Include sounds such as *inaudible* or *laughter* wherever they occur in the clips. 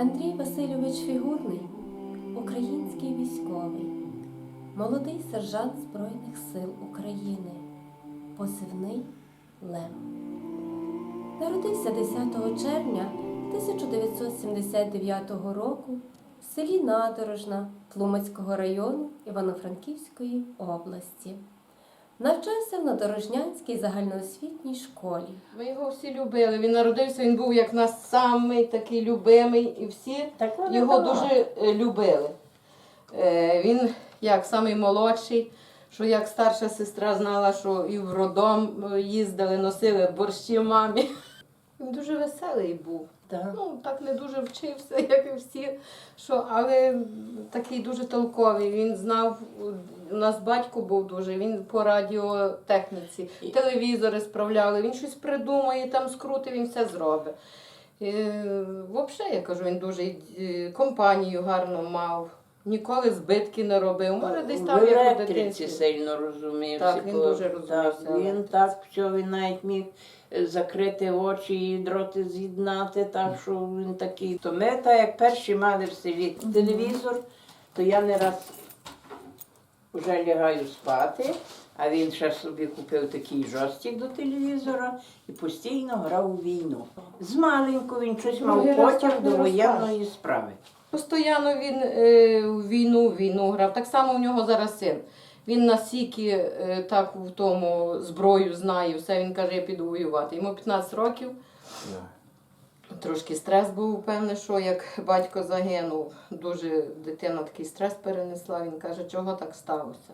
Андрій Васильович Фігурний, український військовий, молодий сержант Збройних сил України, позивний Лев. Народився 10 червня 1979 року в селі Надорожна Тлумацького району Івано-Франківської області. Навчався в Надорожнянській загальноосвітній школі. Ми його всі любили. Він народився, він був як нас самий такий любимий, і всі Так його була. дуже е, любили. Е, Він як самий молодший, що як старша сестра знала, що і в роддом е, їздили, носили борщі мамі. Він дуже веселий був. Так. Ну, так не дуже вчився, *laughs* як і всі, що, але такий дуже толковий. Він знав, у нас батько був дуже, він по радіотехніці, телевізори справляли, він щось придумає, там скрутив, він все зробить. Взагалі, я кажу, він дуже е, компанію гарно мав, ніколи збитки не робив. Може, десь там як у електриці сильно розумівся. Так, він дуже розумівся, Так, він так все, він навіть міг е, закрити очі і дроти з'єднати, так що він такий. То ми, так як перші мали в селі телевізор, то я не раз вже лягаю спати, а він ще собі купив такий жостик до телевізора і постійно грав у війну. З маленьку він щось мав потяг до воєнної справи. Постоянно він е, в війну, в війну грав. Так само у нього зараз син. Він насіки е, так в тому зброю знає, все він каже, я піду воювати. Йому 15 років. Трошки стрес був, певне, що як батько загинув, дуже дитина такий стрес перенесла. Він каже, чого так сталося,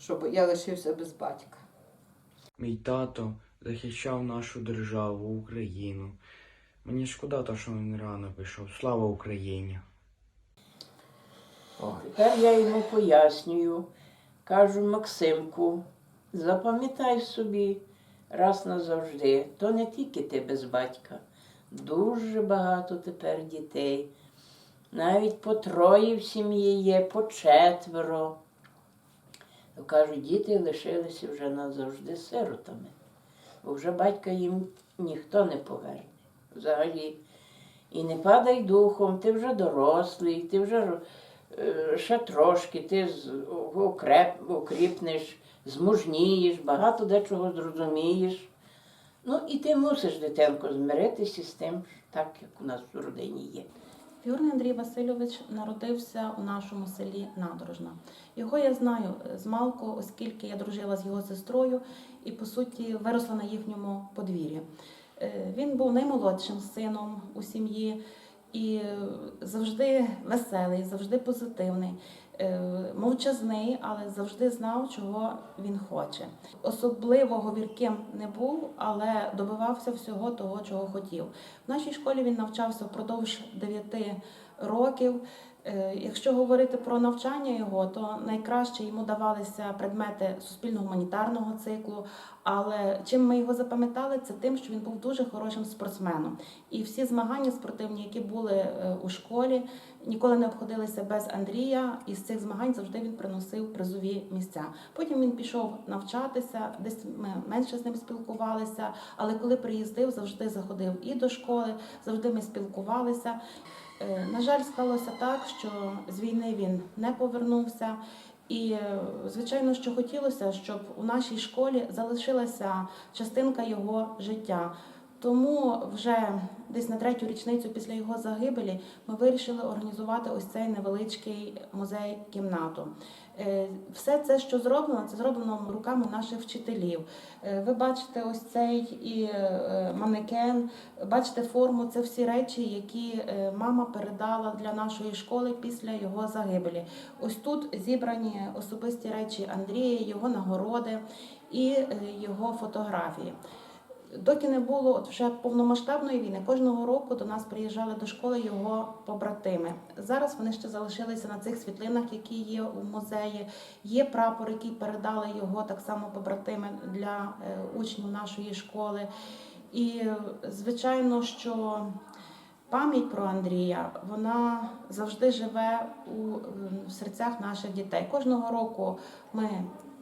щоб я лишився без батька. Мій тато захищав нашу державу, Україну. Мені шкода, то, що він рано пішов. Слава Україні! Тепер я йому пояснюю, кажу Максимку, запам'ятай собі раз назавжди, то не тільки ти без батька. Дуже багато тепер дітей. Навіть по троє в сім'ї є, по четверо. То кажуть, діти лишилися вже назавжди сиротами, бо вже батька їм ніхто не поверне. Взагалі. І не падай духом, ти вже дорослий, ти вже ще трошки, ти окреп, окріпнеш, змужнієш, багато дечого зрозумієш. Ну і ти мусиш, дитинко, змиритися з тим, так як у нас в родині є. Фігурний Андрій Васильович народився у нашому селі Надорожна. Його я знаю з малку, оскільки я дружила з його сестрою і, по суті, виросла на їхньому подвір'ї. Е, Він був наймолодшим сином у сім'ї і завжди веселий, завжди позитивний, е, мовчазний, але завжди знав, чого він хоче. Особливо говірким не був, але добивався всього того, чого хотів. В нашій школі він навчався впродовж 9 років. Е, Якщо говорити про навчання його, то найкраще йому давалися предмети суспільно-гуманітарного циклу. Але чим ми його запам'ятали, це тим, що він був дуже хорошим спортсменом. І всі змагання спортивні, які були е, у школі, ніколи не обходилися без Андрія. І з цих змагань завжди він приносив призові місця. Потім він пішов навчатися, десь ми менше з ним спілкувалися. Але коли приїздив, завжди заходив і до школи, завжди ми спілкувалися. Е, На жаль, сталося так, що з війни він не повернувся. І, е, звичайно, що хотілося, щоб у нашій школі залишилася частинка його життя. Тому вже десь на третю річницю після його загибелі ми вирішили організувати ось цей невеличкий музей-кімнату. Е, Все це, що зроблено, це зроблено руками наших вчителів. Е, Ви бачите ось цей і е, манекен, бачите форму, це всі речі, які мама передала для нашої школи після його загибелі. Ось тут зібрані особисті речі Андрія, його нагороди і його фотографії. Доки не було от вже повномасштабної війни, кожного року до нас приїжджали до школи його побратими. Зараз вони ще залишилися на цих світлинах, які є у музеї. Є прапор, який передали його так само побратими для е, учнів нашої школи. І звичайно, що пам'ять про Андрія вона завжди живе у в серцях наших дітей. Кожного року ми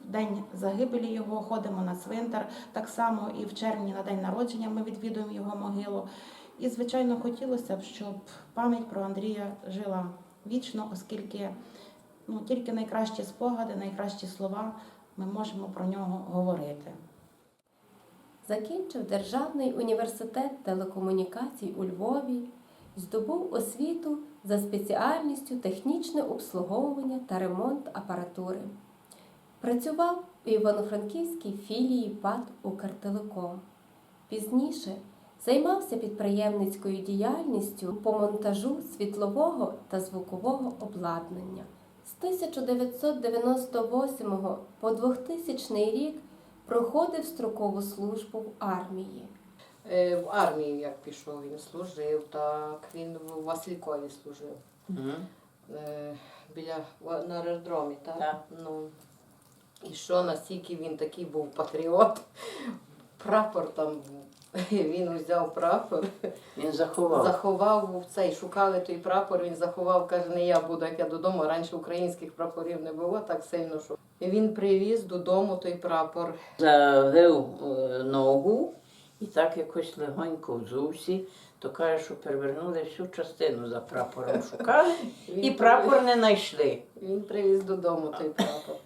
день загибелі його ходимо на цвинтар. Так само і в червні на день народження ми відвідуємо його могилу. І, звичайно, хотілося б, щоб пам'ять про Андрія жила вічно, оскільки ну, тільки найкращі спогади, найкращі слова ми можемо про нього говорити. Закінчив Державний університет телекомунікацій у Львові, здобув освіту за спеціальністю технічне обслуговування та ремонт апаратури. Працював у Івано-Франківській філії ПАД Укртелеком. Пізніше займався підприємницькою діяльністю по монтажу світлового та звукового обладнання. З 1998 по 2000 рік проходив строкову службу в армії. Е, В армію як пішов, він служив, так він в Василькові служив. Е, Біля на аеродромі, так? Так. Ну, і що настільки він такий був патріот. Прапор там був. *laughs* Він взяв прапор, Він заховав. заховав цей, шукали той прапор, він заховав, каже, не я буду, як я додому. Раніше українських прапорів не було так сильно, що. І він привіз додому той прапор. Завив е, ногу і так якось легонько взувся, то каже, що перевернули всю частину за прапором шукали *laughs* і прапор не знайшли. Він привіз додому той прапор.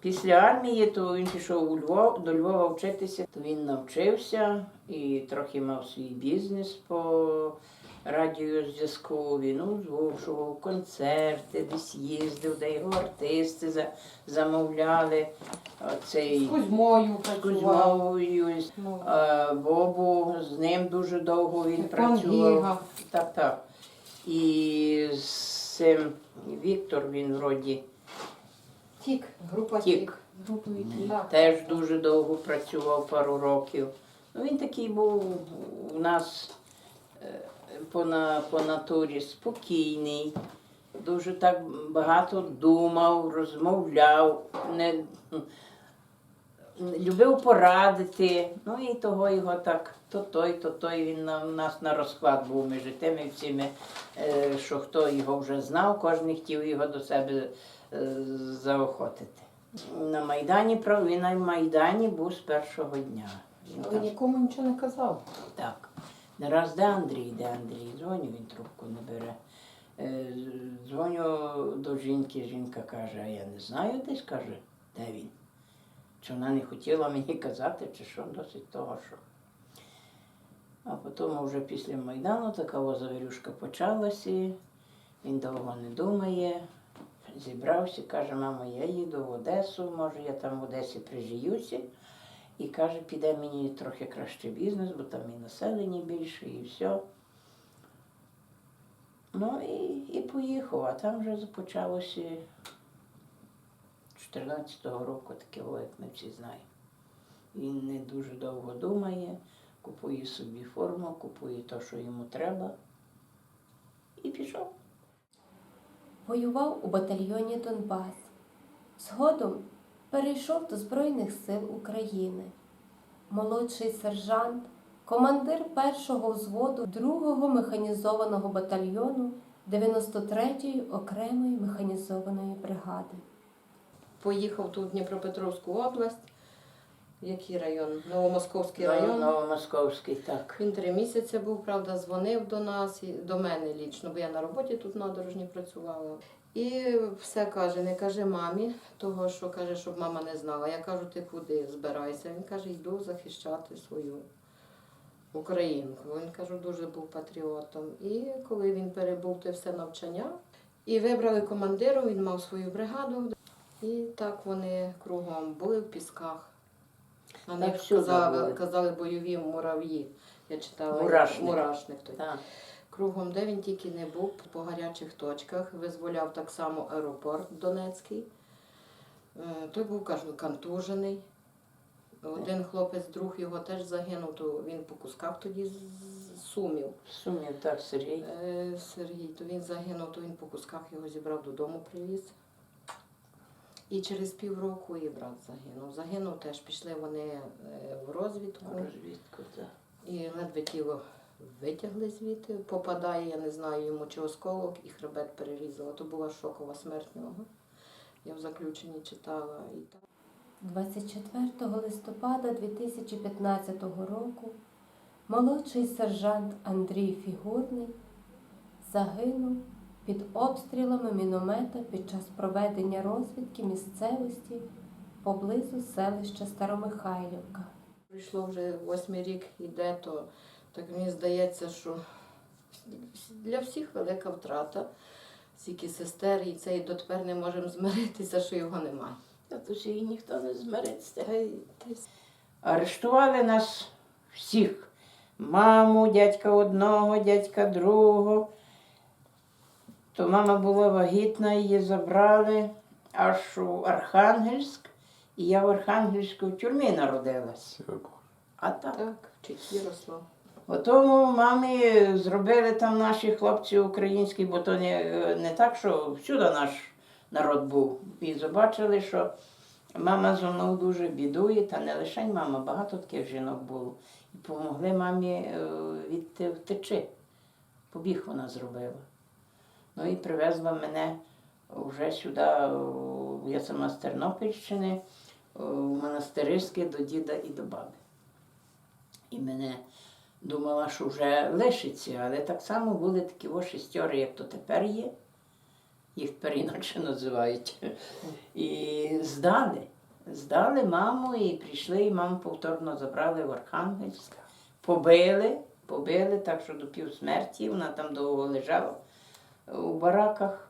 Після армії то він пішов у Львов, до Львова вчитися, то він навчився і трохи мав свій бізнес по радіозв'язку. Він озвучував концерти, десь їздив, де його артисти за- замовляли. Оцей З Кузьмою з Ну, е, Бобу, з ним дуже довго він працював. Так, так. І з цим Віктор, він вроді Тік, група Тік. тік. Групою тік. Так. теж дуже довго працював пару років. Ну, він такий був у нас е, по, на, по натурі спокійний, дуже так багато думав, розмовляв, не, любив порадити. Ну і того його так, то той, то той. Він на, у нас на розклад був між тими всіми, е, що хто його вже знав, кожен хотів його до себе заохотити. На Майдані він на Майдані був з першого дня. Він Але нікому нічого не казав. так. Не раз де Андрій, де Андрій, дзвоню, він трубку не бере. Е, Дзвоню до жінки, жінка каже, а я не знаю десь, каже, де він. Чи вона не хотіла мені казати, чи що, досить того, що. А потім вже після Майдану така завірюшка почалася, він довго не думає, зібрався, каже, мамо, я їду в Одесу, може я там в Одесі прижиюся. І каже, піде мені трохи краще бізнес, бо там і населення більше, і все. Ну і, і поїхав, а там вже почалося 14-го року, таке, як ми всі знаємо. Він не дуже довго думає, купує собі форму, купує те, що йому треба. І пішов. Воював у батальйоні Донбас. Згодом перейшов до Збройних сил України. Молодший сержант, командир першого взводу 2-го механізованого батальйону 93-ї окремої механізованої бригади. Поїхав тут в Дніпропетровську область. Який район? Новомосковський район. Новомосковський, так. Він три місяці був, правда, дзвонив до нас, до мене лічно, бо я на роботі тут на дорожні працювала. І все каже, не каже мамі, того, що каже, щоб мама не знала. Я кажу, ти куди збирайся? Він каже, йду захищати свою українку. Він кажу, дуже був патріотом. І коли він перебув те все навчання, і вибрали командиру, він мав свою бригаду. І так вони кругом були в пісках. На них всюди казали, були. казали бойові мурав'ї. Я читала Мурашник. мурашник той. так. Кругом, де він тільки не був, по гарячих точках, визволяв так само аеропорт Донецький. Е, Той був, кажу, контужений. Один хлопець, друг його теж загинув, то він по кусках тоді з- з- сумів. Сумів, так, Сергій. Е, Сергій, то він загинув, то він по кусках його зібрав додому, привіз. І через півроку і брат загинув. Загинув теж, пішли вони е, в розвідку. Розвідку, так. І ледве тіло витягли звідти. Попадає, я не знаю йому чи осколок, і хребет перерізало. То була шокова смерть нього. Я в заключенні читала і так. 24 листопада 2015 року молодший сержант Андрій Фігурний загинув під обстрілами міномета під час проведення розвідки місцевості поблизу селища Старомихайлівка. Прийшло вже восьмий рік іде, то так мені здається, що для всіх велика втрата. Стільки сестер, і це і дотепер не можемо змиритися, що його немає. Та то ж і ніхто не змириться. Арештували нас всіх. Маму, дядька одного, дядька другого. То мама була вагітна, її забрали аж у Архангельськ. І я в Архангельську в тюрмі народилась. А так. так, вчить Ярослав. Тому мамі зробили там наші хлопці українські, бо то не, не так, що всюди наш народ був. І побачили, що мама зо мною дуже бідує, та не лише мама, багато таких жінок було. І допомогли мамі е, відти втечи. Побіг вона зробила. Ну і привезла мене вже сюди, я сама з Тернопільщини, в монастириське до діда і до баби. І мене думала, що вже лишиться, але так само були такі о шістьори, як то тепер є. Їх тепер інакше називають. І здали. Здали маму і прийшли, і маму повторно забрали в Архангельськ. Побили, побили, так що до півсмерті, вона там довго лежала у бараках.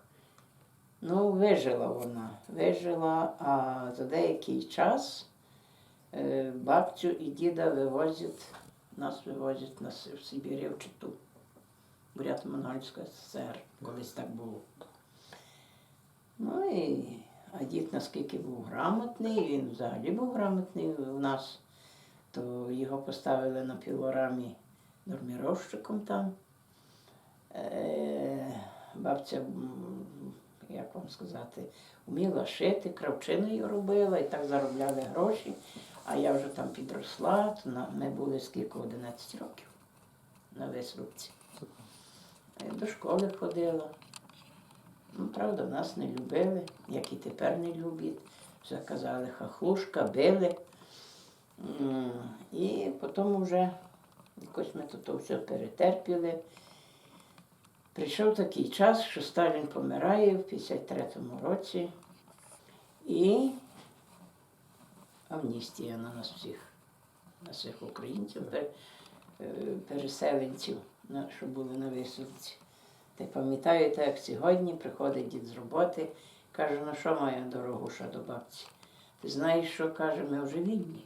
Ну, вижила вона, вижила, а за деякий час е, бабцю і діда вивозять, нас вивозять на Си- в Сибірі в Читу. Бурят Монгольська ССР, колись так було. Ну і а дід наскільки був грамотний, він взагалі був грамотний у нас, то його поставили на пілорамі норміровщиком там. Е, бабця, як вам сказати, вміла шити, кравчиною робила і так заробляли гроші. А я вже там підросла, то ми були скільки 11 років на висрубці. До школи ходила. Ну, правда, нас не любили, як і тепер не люблять. Все казали хахлушка, били. І потім вже якось ми тут все перетерпіли. Прийшов такий час, що Сталін помирає в 53-му році. І амністія на нас всіх, на всіх українців, е, переселенців, що були на висилці. Та й пам'ятаєте, як сьогодні приходить дід з роботи, каже, ну що моя дорогуша до бабці? Ти знаєш, що каже, ми вже вільні.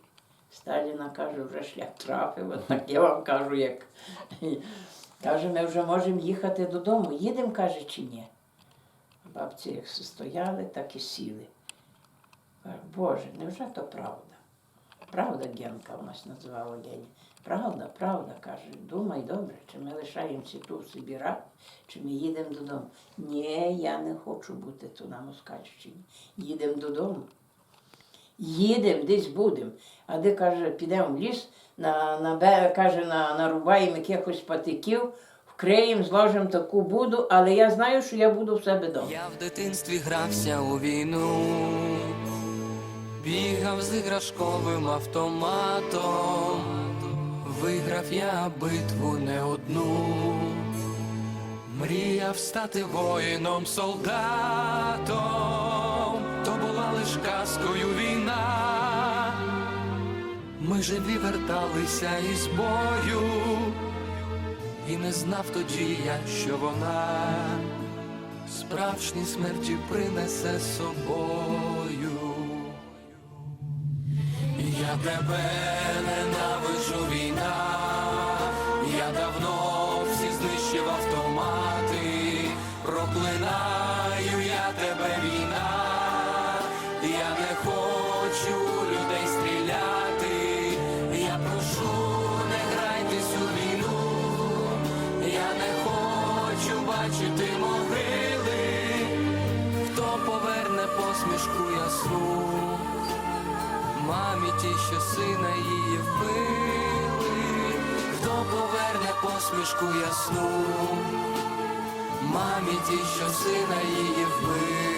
Сталіна каже, вже шлях трапив, от так я вам кажу, як. Каже, ми вже можемо їхати додому. Їдемо, каже, чи ні? Бабці як стояли, так і сіли. Каже, Боже, невже то правда? Правда, Генка у нас називала Гені. Правда, правда, каже, думай добре, чи ми лишаємося тут в Сибірах, чи ми їдемо додому. Ні, я не хочу бути тут на Москальщині. Їдемо додому. Їдемо, десь будемо. А де каже, підемо в ліс, на, на, каже, на, нарубаємо якихось патиків, вкриємо, зложимо таку буду, але я знаю, що я буду в себе вдома. Я в дитинстві грався у війну, бігав з іграшковим автоматом, виграв я битву не одну, мріяв стати воїном солдатом, то була лиш казкою війна. Ми живі верталися із бою, і не знав тоді я, що вона справжні смерті принесе собою. Я тебе ненавиджу бачити могили, хто поверне посмішку ясну, мамі ті, що сина її вбили, хто поверне посмішку ясну, мамі ті, що сина її вбили.